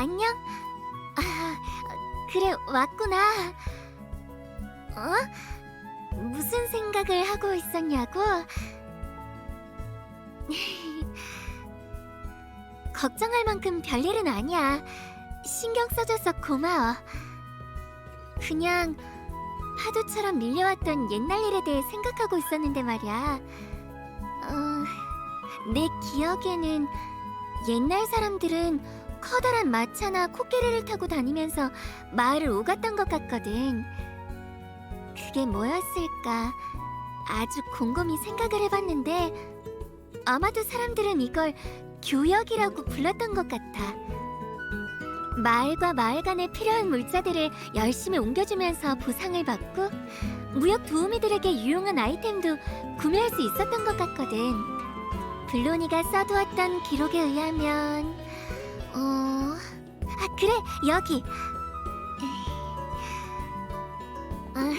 안녕? 아, 그래, 왔구나. 어? 무슨 생각을 하고 있었냐고? 걱정할 만큼 별일은 아니야. 신경 써줘서 고마워. 그냥 파도처럼 밀려왔던 옛날 일에 대해 생각하고 있었는데 말이야. 어, 내 기억에는 옛날 사람들은 커다란 마차나 코끼리를 타고 다니면서 마을을 오갔던 것 같거든. 그게 뭐였을까? 아주 곰곰이 생각을 해봤는데 아마도 사람들은 이걸 교역이라고 불렀던 것 같아. 마을과 마을 간에 필요한 물자들을 열심히 옮겨주면서 보상을 받고 무역 도우미들에게 유용한 아이템도 구매할 수 있었던 것 같거든. 블로니가 써두었던 기록에 의하면 어... 아 그래 여기 아,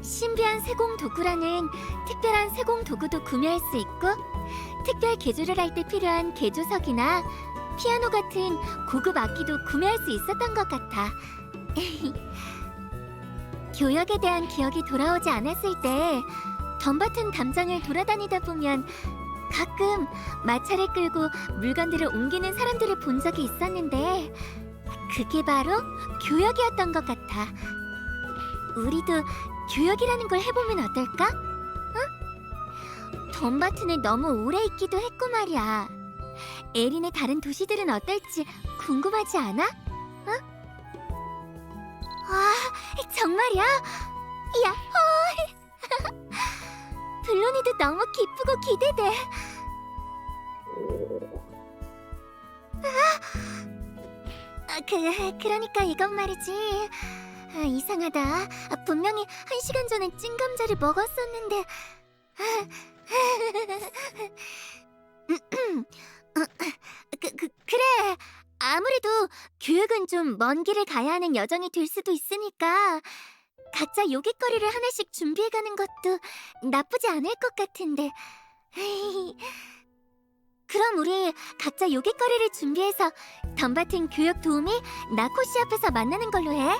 신비한 세공 도구라는 특별한 세공 도구도 구매할 수 있고 특별 개조를 할 때 필요한 개조석이나 피아노 같은 고급 악기도 구매할 수 있었던 것 같아. 교역에 대한 기억이 돌아오지 않았을 때 덤바튼 담장을 돌아다니다 보면 가끔 마차를 끌고 물건들을 옮기는 사람들을 본 적이 있었는데 그게 바로 교역이었던 것 같아. 우리도 교역이라는 걸 해보면 어떨까? 응? 덤바튼을 너무 오래 있기도 했고 말이야. 에린의 다른 도시들은 어떨지 궁금하지 않아? 응? 와, 정말이야? 야호! 블로니도 너무 기쁘고 기대돼. 아, 그 그러니까 이건 말이지. 아, 이상하다. 아, 분명히 한 시간 전에 찐 감자를 먹었었는데. 그, 그 그래. 아무래도 교육은 좀 먼 길을 가야 하는 여정이 될 수도 있으니까 각자 요깃거리를 하나씩 준비해가는 것도 나쁘지 않을 것 같은데. 그럼 우리 각자 요깃거리를 준비해서 덤바튼 교육 도우미 나코시 앞에서 만나는 걸로 해.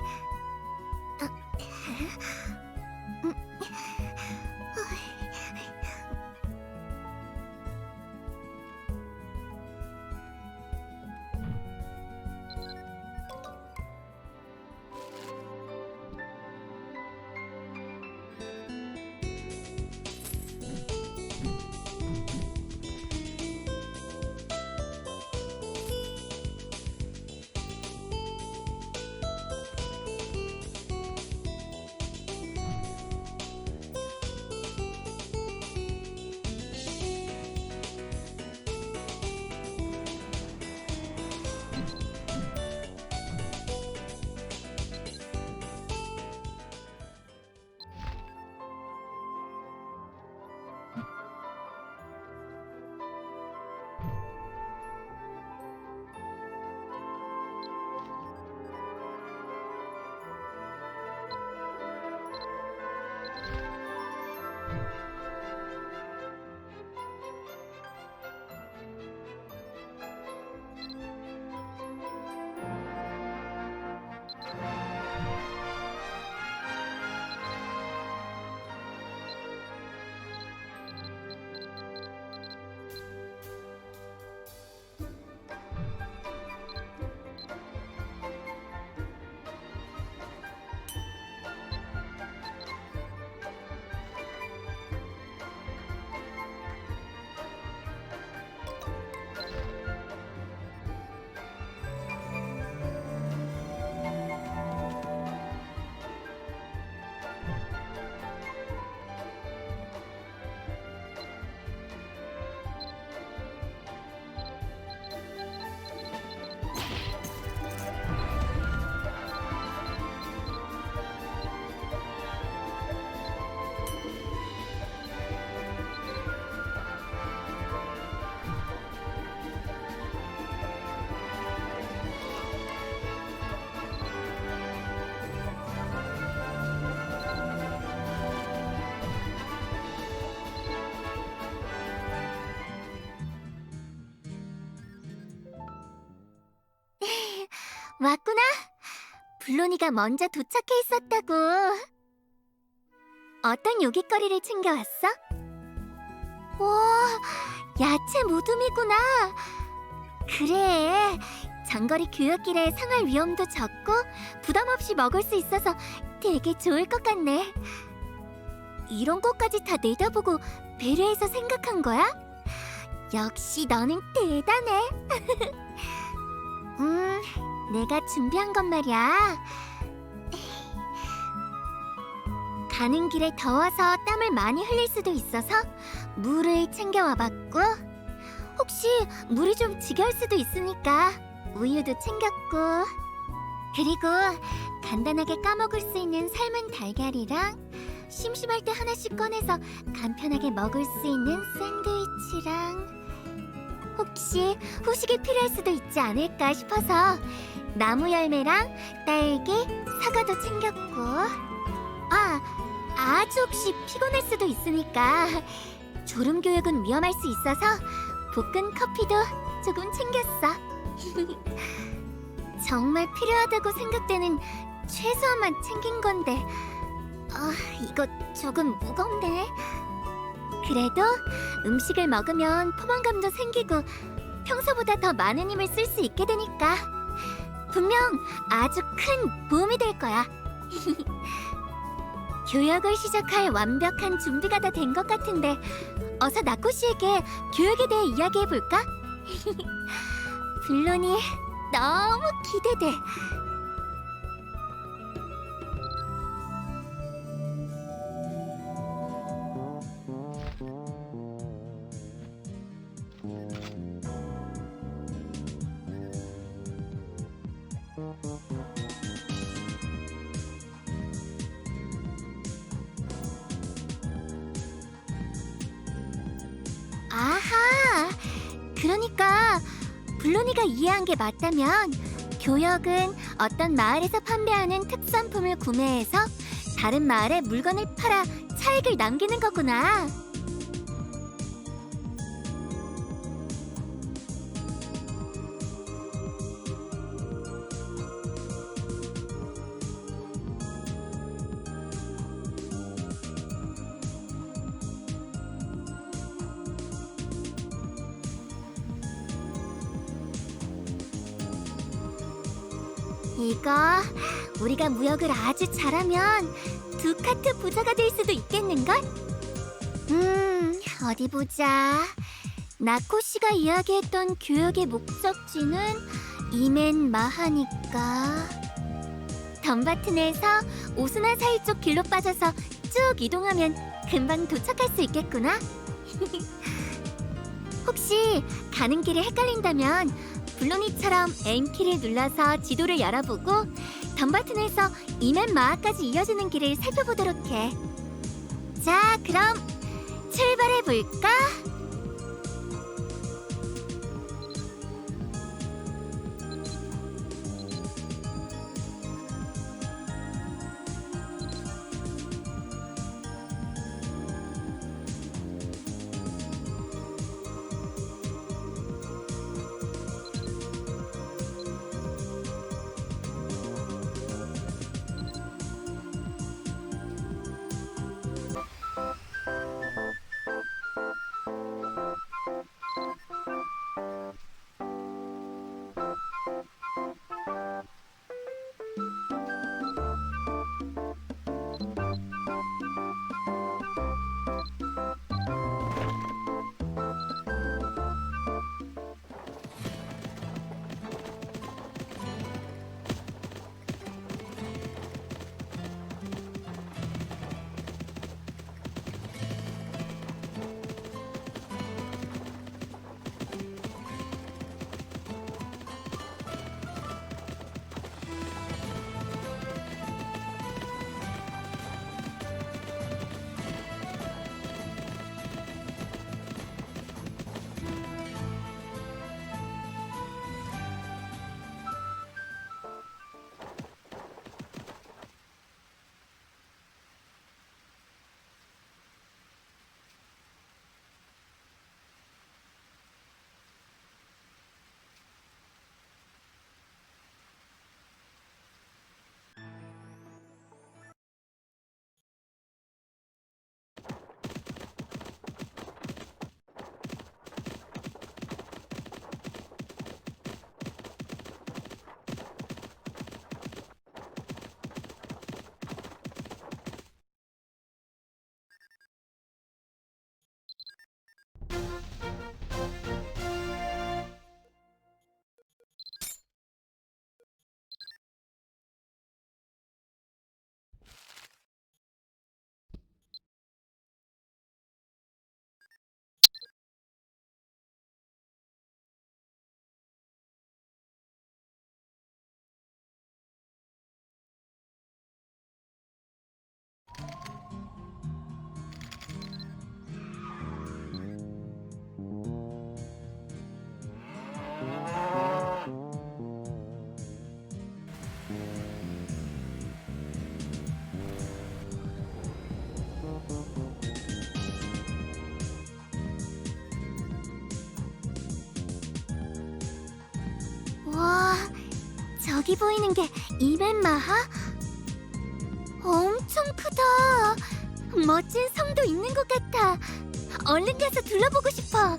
블로니가 먼저 도착해 있었다고. 어떤 요깃거리를 챙겨왔어? 와, 야채 모둠이구나. 그래. 장거리 교역길에 상할 위험도 적고 부담 없이 먹을 수 있어서 되게 좋을 것 같네. 이런 것까지 다 내다보고 배려해서 생각한 거야? 역시 너는 대단해. 음, 내가 준비한 건 말이야. 가는 길에 더워서 땀을 많이 흘릴 수도 있어서 물을 챙겨와 봤고, 혹시 물이 좀 지겨울 수도 있으니까 우유도 챙겼고, 그리고 간단하게 까먹을 수 있는 삶은 달걀이랑 심심할 때 하나씩 꺼내서 간편하게 먹을 수 있는 샌드위치랑 혹시 후식이 필요할 수도 있지 않을까 싶어서 나무 열매랑 딸기, 사과도 챙겼고. 아, 아주 혹시 피곤할 수도 있으니까 졸음 교육은 위험할 수 있어서 볶은 커피도 조금 챙겼어. 정말 필요하다고 생각되는 최소한만 챙긴 건데. 아, 이거 조금 무겁네. 그래도 음식을 먹으면 포만감도 생기고 평소보다 더 많은 힘을 쓸 수 있게 되니까 분명 아주 큰 도움이 될 거야. 교역을 시작할 완벽한 준비가 다 된 것 같은데 어서 나코 씨에게 교역에 대해 이야기해 볼까? 블론이 너무 기대돼. 게 맞다면 교역은 어떤 마을에서 판매하는 특산품을 구매해서 다른 마을에 물건을 팔아 차익을 남기는 거구나. 우리가 무역을 아주 잘하면 두카트 부자가 될 수도 있겠는걸? 음, 어디 보자. 나코 씨가 이야기했던 교역의 목적지는 이멘 마하니까 덤바튼에서 오스나 사이 쪽 길로 빠져서 쭉 이동하면 금방 도착할 수 있겠구나. 혹시 가는 길이 헷갈린다면 블로니처럼 M키를 눌러서 지도를 열어보고 덤바튼에서 이멘 마하까지 이어지는 길을 살펴보도록 해. 자, 그럼 출발해 볼까? 저기 보이는 게 이벤마하? 엄청 크다. 멋진 성도 있는 것 같아. 얼른 가서 둘러보고 싶어.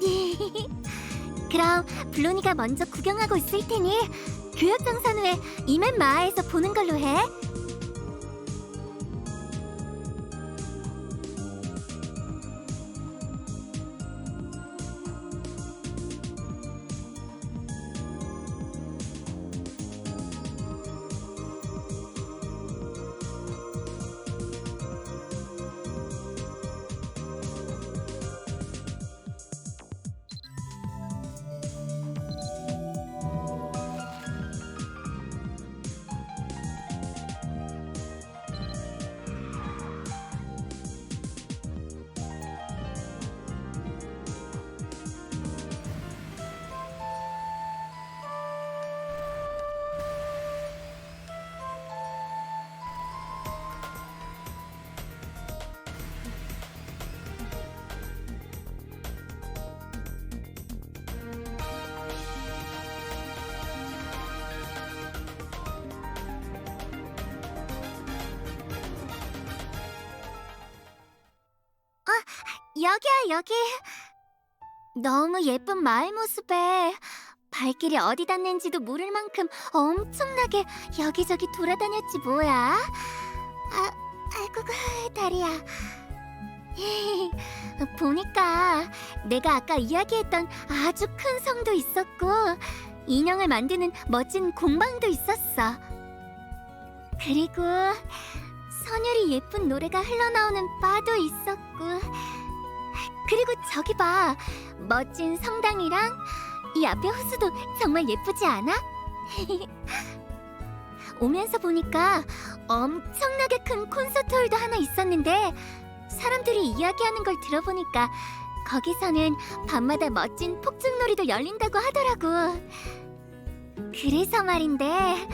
그럼 블로니가 먼저 구경하고 있을 테니 교역 정산 후에 이멘마하에서 보는 걸로 해. 여기야 여기. 너무 예쁜 마을 모습에 발길이 어디 닿는지도 모를 만큼 엄청나게 여기저기 돌아다녔지 뭐야. 아, 아이고 다리야. 보니까 내가 아까 이야기했던 아주 큰 성도 있었고 인형을 만드는 멋진 공방도 있었어. 그리고 선율이 예쁜 노래가 흘러나오는 바도 있었고 그리고 저기 봐 멋진 성당이랑 이 앞에 호수도 정말 예쁘지 않아? 오면서 보니까 엄청나게 큰 콘서트홀도 하나 있었는데 사람들이 이야기하는 걸 들어보니까 거기서는 밤마다 멋진 폭죽놀이도 열린다고 하더라고 그래서 말인데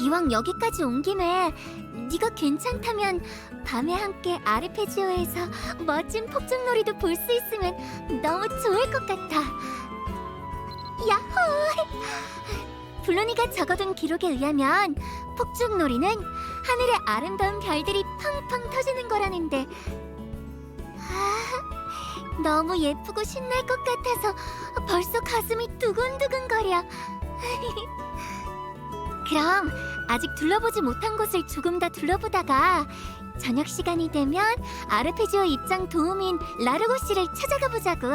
이왕 여기까지 온 김에 네가 괜찮다면 밤에 함께 아르페지오에서 멋진 폭죽놀이도 볼 수 있으면 너무 좋을 것 같아. 야호! 블로니가 적어둔 기록에 의하면 폭죽놀이는 하늘에 아름다운 별들이 팡팡 터지는 거라는데 아, 너무 예쁘고 신날 것 같아서 벌써 가슴이 두근두근거려. 그럼 아직 둘러보지 못한 곳을 조금 더 둘러보다가 저녁 시간이 되면 아르페지오 입장 도우미인 라르고 씨를 찾아가 보자고.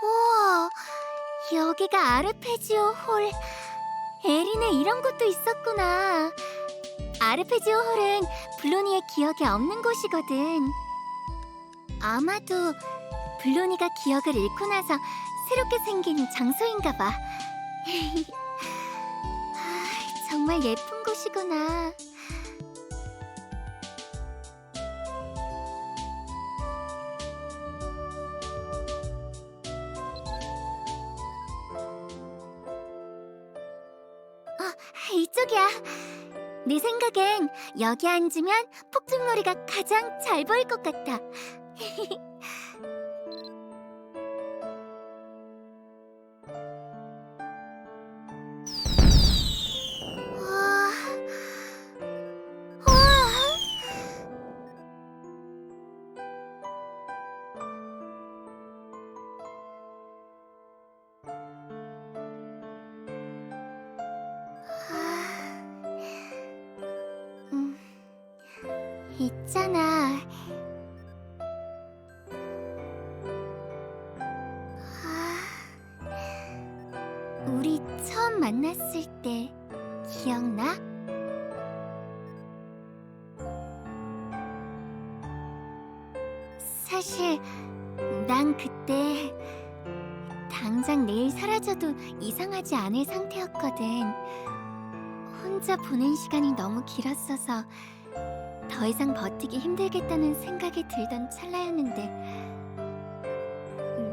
우와, 여기가 아르페지오 홀. 에린에 이런 곳도 있었구나. 아르페지오 홀은 블로니의 기억에 없는 곳이거든. 아마도 블로니가 기억을 잃고 나서 새롭게 생긴 장소인가 봐. 아, 정말 예쁜 곳이구나. 어, 이쪽이야. 내 생각엔 여기 앉으면 폭죽놀이가 가장 잘 보일 것 같아. 있잖아. 아, 우리 처음 만났을 때 기억나? 사실 난 그때 당장 내일 사라져도 이상하지 않을 상태였거든. 혼자 보낸 시간이 너무 길었어서 더 이상 버티기 힘들겠다는 생각이 들던 찰나였는데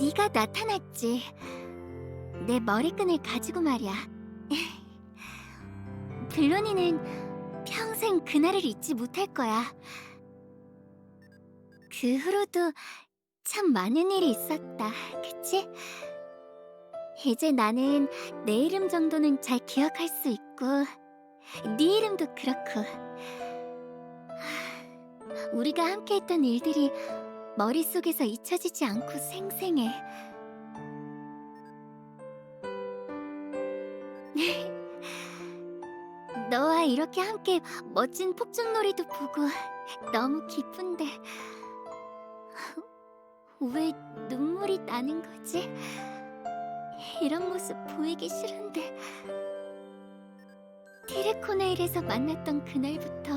네가 나타났지. 내 머리끈을 가지고 말이야. 블로니는 평생 그날을 잊지 못할 거야. 그 후로도 참 많은 일이 있었다. 그치? 이제 나는 내 이름 정도는 잘 기억할 수 있고 네 이름도 그렇고 하, 우리가 함께했던 일들이 머릿속에서 잊혀지지 않고 생생해. 너와 이렇게 함께 멋진 폭죽놀이도 보고 너무 기쁜데 왜 눈물이 나는 거지? 이런 모습 보이기 싫은데 티레코네일에서 만났던 그날부터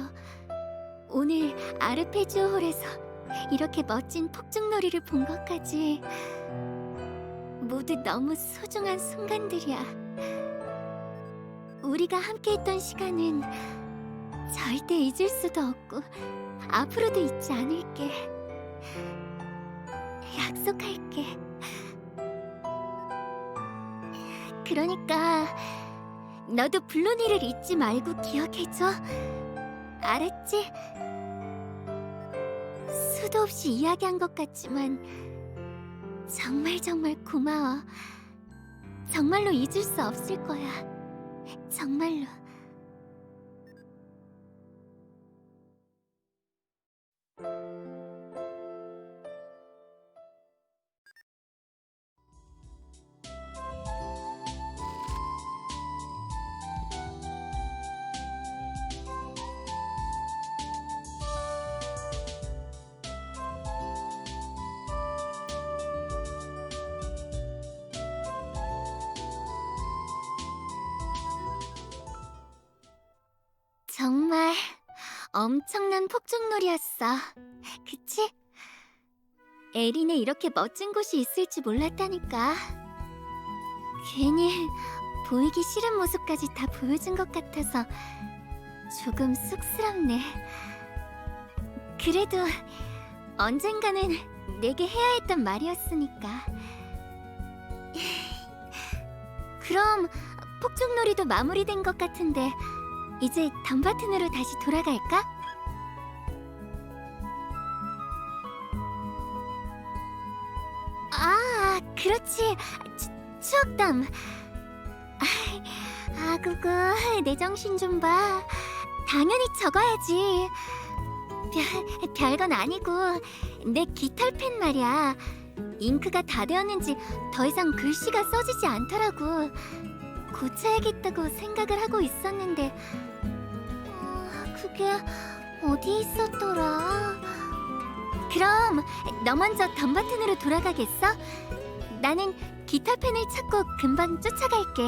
오늘 아르페지오 홀에서 이렇게 멋진 폭죽놀이를 본 것까지 모두 너무 소중한 순간들이야. 우리가 함께했던 시간은 절대 잊을 수도 없고 앞으로도 잊지 않을게. 약속할게. 그러니까 너도 블루니를 잊지 말고 기억해줘. 알았지? 수도 없이 이야기한 것 같지만 정말 정말 고마워. 정말로 잊을 수 없을 거야. 정말로. 정말 엄청난 폭죽놀이였어. 그치? 에린에 이렇게 멋진 곳이 있을지 몰랐다니까. 괜히 보이기 싫은 모습까지 다 보여준 것 같아서 조금 쑥스럽네. 그래도 언젠가는 내게 해야 했던 말이었으니까. 그럼 폭죽놀이도 마무리된 것 같은데 이제 덤바튼으로 다시 돌아갈까? 아, 그렇지. 추, 추억담. 아, 아구구, 내 정신 좀 봐. 당연히 적어야지. 별, 별건 아니고 내 깃털펜 말이야. 잉크가 다 되었는지 더 이상 글씨가 써지지 않더라고. 고쳐야겠다고 생각을 하고 있었는데 어, 그게 어디 있었더라? 그럼 너 먼저 덤버튼으로 돌아가겠어? 나는 기타펜을 찾고 금방 쫓아갈게.